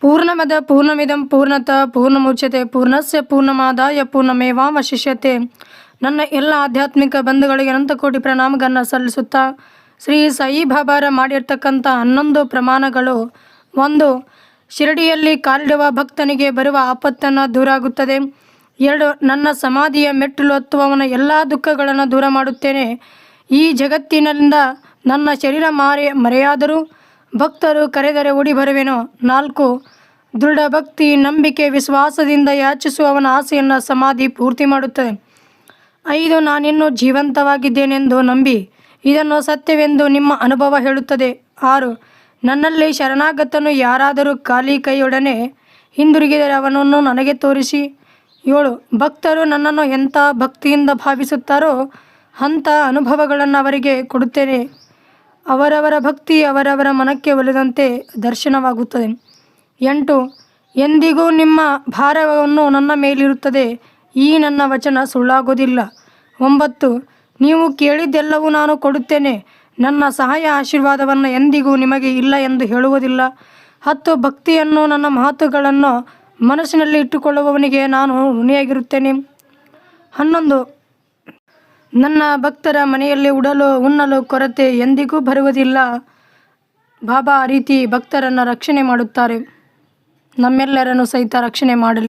ಪೂರ್ಣಮದ ಪೂರ್ಣಮಿದಂ ಪೂರ್ಣತ ಪೂರ್ಣಮುಚ್ಯತೆ ಪೂರ್ಣಸ್ಯ ಪೂರ್ಣಮಾದಾಯ ಪೂರ್ಣಮೇವಾವಶಿಷ್ಯತೆ. ನನ್ನ ಎಲ್ಲ ಆಧ್ಯಾತ್ಮಿಕ ಬಂಧುಗಳಿಗೆ ಅನಂತಕೋಟಿ ಪ್ರಣಾಮಗಳನ್ನು ಸಲ್ಲಿಸುತ್ತಾ ಶ್ರೀ ಸಾಯಿಬಾಬಾರ ಮಾಡಿರ್ತಕ್ಕಂಥ ಹನ್ನೊಂದು ಪ್ರಮಾಣಗಳು. ಒಂದು, ಶಿರಡಿಯಲ್ಲಿ ಕಾಲಿಡುವ ಭಕ್ತನಿಗೆ ಬರುವ ಆಪತ್ತನ್ನು ದೂರಾಗುತ್ತದೆ. ಎರಡು, ನನ್ನ ಸಮಾಧಿಯ ಮೆಟ್ಟಿಲು ಹತ್ತುವವನ ಎಲ್ಲ ದುಃಖಗಳನ್ನು ದೂರ ಮಾಡುತ್ತೇನೆ. ಈ ಜಗತ್ತಿನಿಂದ ನನ್ನ ಶರೀರ ಮಾರೆ ಮರೆಯಾದರೂ ಭಕ್ತರು ಕರೆದರೆ ಓಡಿ ಬರುವೆನು? ನಾಲ್ಕು, ದೃಢ ಭಕ್ತಿ, ನಂಬಿಕೆ, ವಿಶ್ವಾಸದಿಂದ ಯಾಚಿಸುವವನ ಆಸೆಯನ್ನು ಸಮಾಧಿ ಪೂರ್ತಿ ಮಾಡುತ್ತದೆ. ಐದು, ನಾನಿನ್ನೂ ಜೀವಂತವಾಗಿದ್ದೇನೆಂದು ನಂಬಿ, ಇದನ್ನು ಸತ್ಯವೆಂದು ನಿಮ್ಮ ಅನುಭವ ಹೇಳುತ್ತದೆ. ಆರು, ನನ್ನಲ್ಲಿ ಶರಣಾಗತನು ಯಾರಾದರೂ ಖಾಲಿ ಕೈಯೊಡನೆ ಹಿಂದಿರುಗಿದರೆ ಅವನನ್ನು ನನಗೆ ತೋರಿಸಿ. ಏಳು, ಭಕ್ತರು ನನ್ನನ್ನು ಎಂಥ ಭಕ್ತಿಯಿಂದ ಭಾವಿಸುತ್ತಾರೋ ಅಂಥ ಅನುಭವಗಳನ್ನು ಅವರಿಗೆ ಕೊಡುತ್ತೇನೆ. ಅವರವರ ಭಕ್ತಿ ಅವರವರ ಮನಕ್ಕೆ ಒಲಿದಂತೆ ದರ್ಶನವಾಗುತ್ತದೆ. ಎಂಟು, ಎಂದಿಗೂ ನಿಮ್ಮ ಭಾರವನ್ನು ನನ್ನ ಮೇಲಿರುತ್ತದೆ. ಈ ನನ್ನ ವಚನ ಸುಳ್ಳಾಗೋದಿಲ್ಲ. ಒಂಬತ್ತು, ನೀವು ಕೇಳಿದ್ದೆಲ್ಲವೂ ನಾನು ಕೊಡುತ್ತೇನೆ. ನನ್ನ ಸಹಾಯ ಆಶೀರ್ವಾದವನ್ನು ಎಂದಿಗೂ ನಿಮಗೆ ಇಲ್ಲ ಎಂದು ಹೇಳುವುದಿಲ್ಲ. ಹತ್ತು, ಭಕ್ತಿಯನ್ನು ನನ್ನ ಮಾತುಗಳನ್ನು ಮನಸ್ಸಿನಲ್ಲಿ ಇಟ್ಟುಕೊಳ್ಳುವವನಿಗೆ ನಾನು ಋಣಿಯಾಗಿರುತ್ತೇನೆ. ಹನ್ನೊಂದು ನನ್ನ ಭಕ್ತರ ಮನೆಯಲ್ಲಿ ಉಡಲು, ಉಣ್ಣಲು ಕೊರತೆ ಎಂದಿಗೂ ಬರುವುದಿಲ್ಲ. ಬಾಬಾ ಆ ರೀತಿ ಭಕ್ತರನ್ನು ರಕ್ಷಣೆ ಮಾಡುತ್ತಾರೆ. ನಮ್ಮೆಲ್ಲರನ್ನು ಸಹಿತ ರಕ್ಷಣೆ ಮಾಡಲಿ.